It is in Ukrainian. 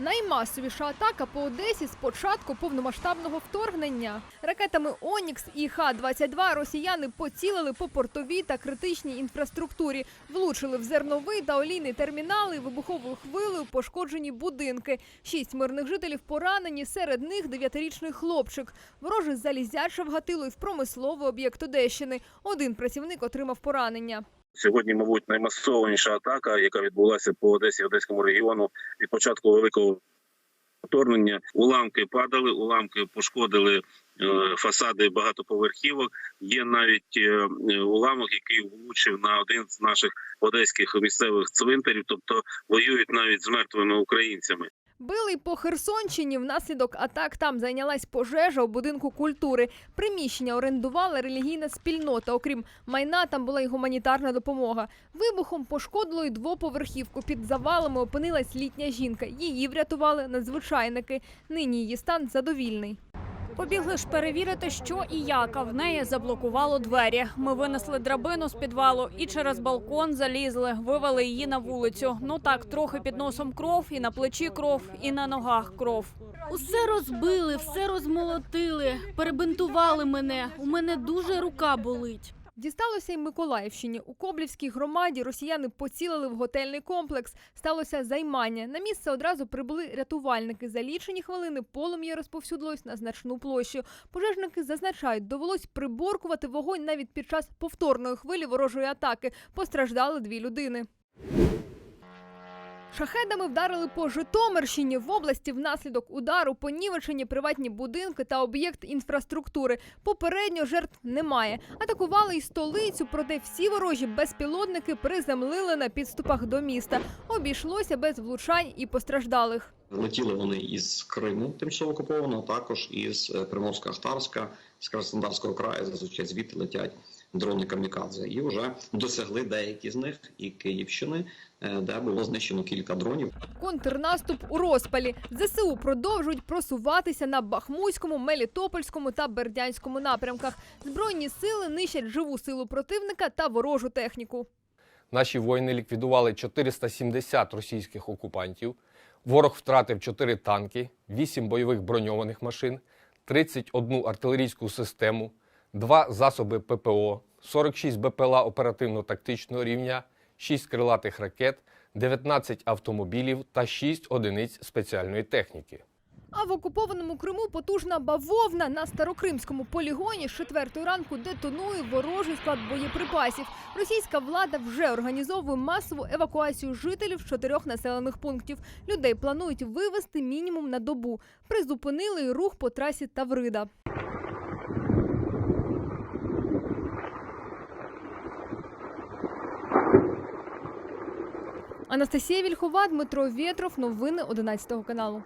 Наймасовіша атака по Одесі з початку повномасштабного вторгнення. Ракетами Онікс і Х-22 росіяни поцілили по портовій та критичній інфраструктурі, влучили в зерновий та олійний термінали, вибуховою хвилею пошкоджені будинки. Шість мирних жителів поранені, серед них дев'ятирічний хлопчик. Вороже залізяче вгатило й в промисловий об'єкт Одещини. Один працівник отримав поранення. Сьогодні, мабуть, наймасованіша атака, яка відбулася по Одесі Одеському регіону від початку великого вторгнення. Уламки падали, уламки пошкодили е, фасади багатоповерхівок. Є навіть е, уламок, який влучив на один з наших одеських місцевих цвинтарів, тобто воюють навіть з мертвими українцями. Били по Херсонщині. Внаслідок атак там зайнялась пожежа у будинку культури. Приміщення орендувала релігійна спільнота. Окрім майна, там була й гуманітарна допомога. Вибухом пошкодило й двоповерхівку. Під завалами опинилась літня жінка. Її врятували надзвичайники. Нині її стан задовільний. Побігли ж перевірити, що і як, а в неї заблокувало двері. Ми винесли драбину з підвалу і через балкон залізли, вивели її на вулицю. Ну так, трохи під носом кров, і на плечі кров, і на ногах кров. Усе розбили, все розмолотили, перебинтували мене. У мене дуже рука болить. Дісталося й Миколаївщині. У Коблівській громаді росіяни поцілили в готельний комплекс. Сталося займання. На місце одразу прибули рятувальники. За лічені хвилини полум'я розповсюдилось на значну площу. Пожежники зазначають, довелось приборкувати вогонь навіть під час повторної хвилі ворожої атаки. Постраждали дві людини. Шахедами вдарили по Житомирщині в області внаслідок удару понівечені приватні будинки та об'єкт інфраструктури. Попередньо жертв немає. Атакували й столицю, проте всі ворожі безпілотники приземлили на підступах до міста. Обійшлося без влучань і постраждалих. Летіли вони із Криму, тимчасово окупованого, також із е, Приморсько-Ахтарська, з Краснодарського краю. Зазвичай звідти летять дрони камікадзе. І вже досягли деякі з них і Київщини, е, де було знищено кілька дронів. Контрнаступ у розпалі. ЗСУ продовжують просуватися на Бахмутському, Мелітопольському та Бердянському напрямках. Збройні сили нищать живу силу противника та ворожу техніку. Наші воїни ліквідували 470 російських окупантів. Ворог втратив 4 танки, 8 бойових броньованих машин, 31 артилерійську систему, 2 засоби ППО, 46 БПЛА оперативно-тактичного рівня, 6 крилатих ракет, 19 автомобілів та 6 одиниць спеціальної техніки. А в окупованому Криму потужна бавовна на старокримському полігоні з четвертої ранку детонує ворожий склад боєприпасів. Російська влада вже організовує масову евакуацію жителів з чотирьох населених пунктів. Людей планують вивезти мінімум на добу. Призупинили рух по трасі Таврида. Анастасія Вільхова, Дмитро Вєтров. Новини 11 каналу.